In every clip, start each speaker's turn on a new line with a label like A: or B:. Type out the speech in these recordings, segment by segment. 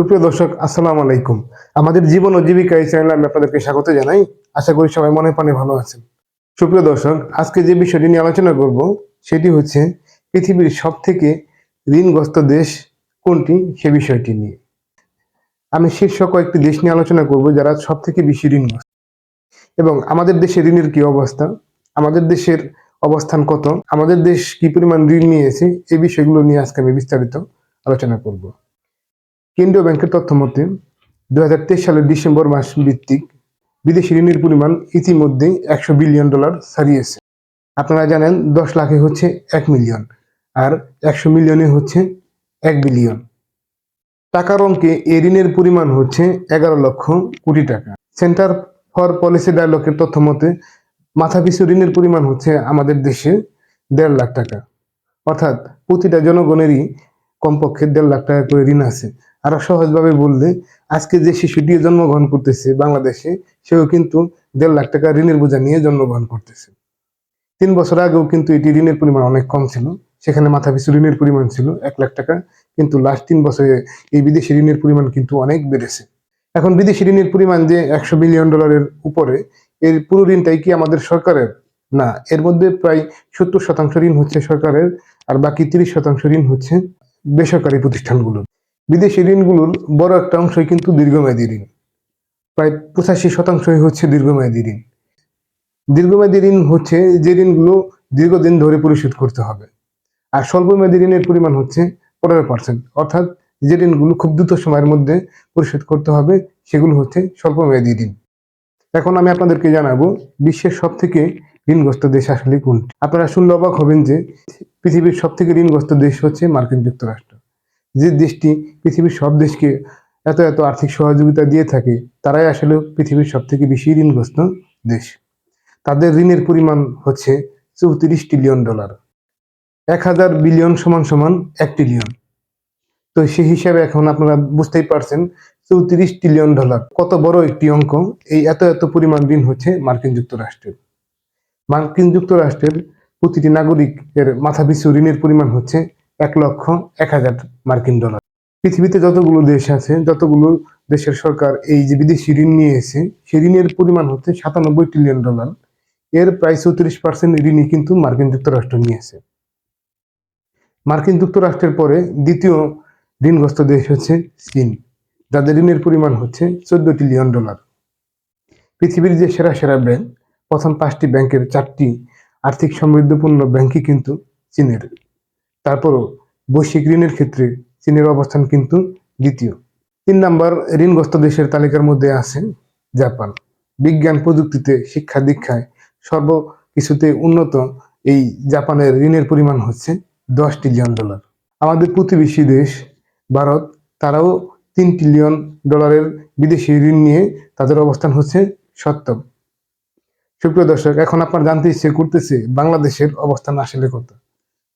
A: সুপ্রিয় দর্শক, আসসালামু আলাইকুম। আমাদের জীবন ও জীবিকা এই চ্যানেলে আমি আপনাদেরকে স্বাগত জানাই। আশা করি সবাই মনে প্রাণে ভালো আছেন। সুপ্রিয় দর্শক, আজকে যে বিষয়টি নিয়ে আলোচনা করব, সেটি হচ্ছে পৃথিবীর সব থেকে ঋণগ্রস্ত দেশ কোনটি, সে বিষয়টি নিয়ে। আমি শীর্ষ কয়েকটি দেশ নিয়ে আলোচনা করব যারা সব থেকে বেশি ঋণগ্রস্ত। এবং আমাদের দেশে ঋণের কি অবস্থা? আমাদের দেশের অবস্থান কত? আমাদের দেশ কি পরিমাণ ঋণ নিয়েছে? এই বিষয়গুলো নিয়ে আজকে আমি বিস্তারিত আলোচনা করব। কেন্দ্রীয় ব্যাংকের তথ্য মতে দু সালের ডিসেম্বর মাস ভিত্তিক বিদেশি ঋণের পরিমাণ ইতিমধ্যেই একশো বিলিয়ন ডলার ছাড়িয়েছে। আপনারা জানেন দশ লাখে হচ্ছে এক মিলিয়ন আর একশো মিলিয়নে হচ্ছে এক বিলিয়ন। টাকার অঙ্কে এ ঋণের পরিমাণ হচ্ছে এগারো লক্ষ কোটি টাকা। সেন্টার ফর পলিসি ডায়ালগের তথ্য মতে মাথাপিছু ঋণের পরিমাণ হচ্ছে আমাদের দেশে দেড় লাখ টাকা। অর্থাৎ প্রতিটা জনগণেরই কমপক্ষে দেড় লাখ টাকা করে ঋণ আছে। আরও সহজভাবে বললে, আজকে যে শিশুটি জন্মগ্রহণ করতেছে বাংলাদেশে, সেও কিন্তু দেড় লাখ টাকা ঋণের বোঝা নিয়ে জন্মগ্রহণ করতেছে। তিন বছর আগেও কিন্তু এটি ঋণের পরিমাণ অনেক কম ছিল। সেখানে মাথাপিছু ঋণের পরিমাণ ছিল এক লাখ টাকা, কিন্তু লাস্ট তিন বছরে এই বিদেশি ঋণের পরিমাণ কিন্তু অনেক বেড়েছে। এখন বিদেশি ঋণের পরিমাণ যে একশো বিলিয়ন ডলারের উপরে, এর পুরো ঋণটাই কি আমাদের সরকারের? না, এর মধ্যে প্রায় সত্তর শতাংশ ঋণ হচ্ছে সরকারের, আর বাকি তিরিশ শতাংশ ঋণ হচ্ছে বেসরকারি প্রতিষ্ঠানগুলোর। বিদেশি ঋণগুলোর বড় একটা অংশই কিন্তু দীর্ঘমেয়াদী ঋণ। প্রায় পঁচাশি শতাংশই হচ্ছে দীর্ঘমেয়াদী ঋণ। দীর্ঘমেয়াদী ঋণ হচ্ছে যে ঋণগুলো দীর্ঘদিন ধরে পরিশোধ করতে হবে। আর স্বল্পমেয়াদী ঋণের পরিমাণ হচ্ছে পনেরো পার্সেন্ট। অর্থাৎ যে ঋণগুলো খুব দ্রুত সময়ের মধ্যে পরিশোধ করতে হবে, সেগুলো হচ্ছে স্বল্পমেয়াদী ঋণ। এখন আমি আপনাদেরকে জানাব বিশ্বের সব থেকে ঋণগ্রস্ত দেশ আসলে কোনটি। আপনারা শুনলে অবাক হবেন যে পৃথিবীর সব থেকে ঋণগ্রস্ত দেশ হচ্ছে মার্কিন যুক্তরাষ্ট্র। যে দেশটি পৃথিবীর সব দেশকে এত এত আর্থিক সহযোগিতা দিয়ে থাকে, তারাই আসলে পৃথিবীর সব থেকে বেশি ঋণগ্রস্ত দেশ। তাদের ঋণের পরিমাণ হচ্ছে চৌত্রিশ ট্রিলিয়ন ডলার। এক হাজার বিলিয়ন সমান সমান এক ট্রিলিয়ন। তো সেই হিসাবে এখন আপনারা বুঝতেই পারছেন, চৌত্রিশ ট্রিলিয়ন ডলার। কত বড় একটি অঙ্ক, এই এত এত পরিমাণ ঋণ হচ্ছে মার্কিন যুক্তরাষ্ট্রের। মার্কিন যুক্তরাষ্ট্রের প্রতিটি নাগরিকের মাথাপিছু ঋণের পরিমাণ হচ্ছে এক লক্ষ এক হাজার মার্কিন ডলার। পৃথিবীতে যতগুলো দেশ আছে, যতগুলো দেশের সরকার এই যে বিদেশি ঋণ নিয়েছে সেই ঋণের পরিমাণ হচ্ছে সাতানব্বই ট্রিলিয়ন ডলার। এর প্রায় চৌত্রিশ পার্সেন্ট ঋণই কিন্তু মার্কিন যুক্তরাষ্ট্র নিয়েছে। মার্কিন যুক্তরাষ্ট্রের পরে দ্বিতীয় ঋণগ্রস্ত দেশ হচ্ছে চীন, যাদের ঋণের পরিমাণ হচ্ছে চোদ্দ ট্রিলিয়ন ডলার। পৃথিবীর যে সেরা সেরা ব্যাংক, প্রথম পাঁচটি ব্যাংকের চারটি আর্থিক সমৃদ্ধপূর্ণ ব্যাংকই কিন্তু চীনের। তারপরও বৈশ্বিক ঋণের ক্ষেত্রে চীনের অবস্থান কিন্তু দ্বিতীয়। তিন নাম্বার, ঋণগ্রস্ত দেশের তালিকার মধ্যে আছে জাপান। বিজ্ঞান প্রযুক্তিতে শিক্ষা দীক্ষায় সর্ব কিছুতে উন্নত এই জাপানের ঋণের পরিমাণ হচ্ছে দশ ট্রিলিয়ন ডলার আমাদের প্রতিবেশী দেশ, ভারত, তারাও তিন ট্রিলিয়ন ডলারের বিদেশি ঋণ নিয়ে তাদের অবস্থান হচ্ছে সপ্তম সুপ্রিয় দর্শক, এখন আপনার জানতে ইচ্ছে করতেছে বাংলাদেশের অবস্থান আসলে কত।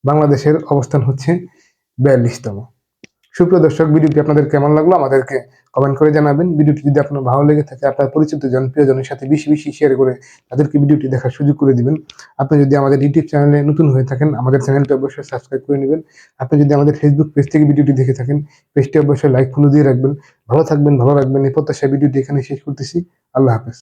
A: বাংলাদেশের অবস্থান হচ্ছে বিয়াল্লিশতম সুপ্রিয় দর্শক ভিডিওটি আপনাদের কেমন লাগল আমাদেরকে কমেন্ট করে জানাবেন ভিডিওটি যদি আপনার ভালো লেগে থাকে আপনার পরিচিত জন প্রিয়জনের সাথে বেশি বেশি শেয়ার করে তাদেরকে ভিডিওটি দেখার সুযোগ করে দিবেন আপনি যদি আমাদের ইউটিউব চ্যানেলে নতুন হয়ে থাকেন আমাদের চ্যানেলটি অবশ্যই সাবস্ক্রাইব করে নেবেন আপনি যদি আমাদের ফেসবুক পেজ থেকে ভিডিওটি দেখে থাকেন পেজটি অবশ্যই লাইক ফলো দিয়ে রাখবেন ভালো থাকবেন ভালো রাখবেন এই প্রত্যাশা ভিডিওটি এখানে শেষ করতেছি আল্লাহ হাফেজ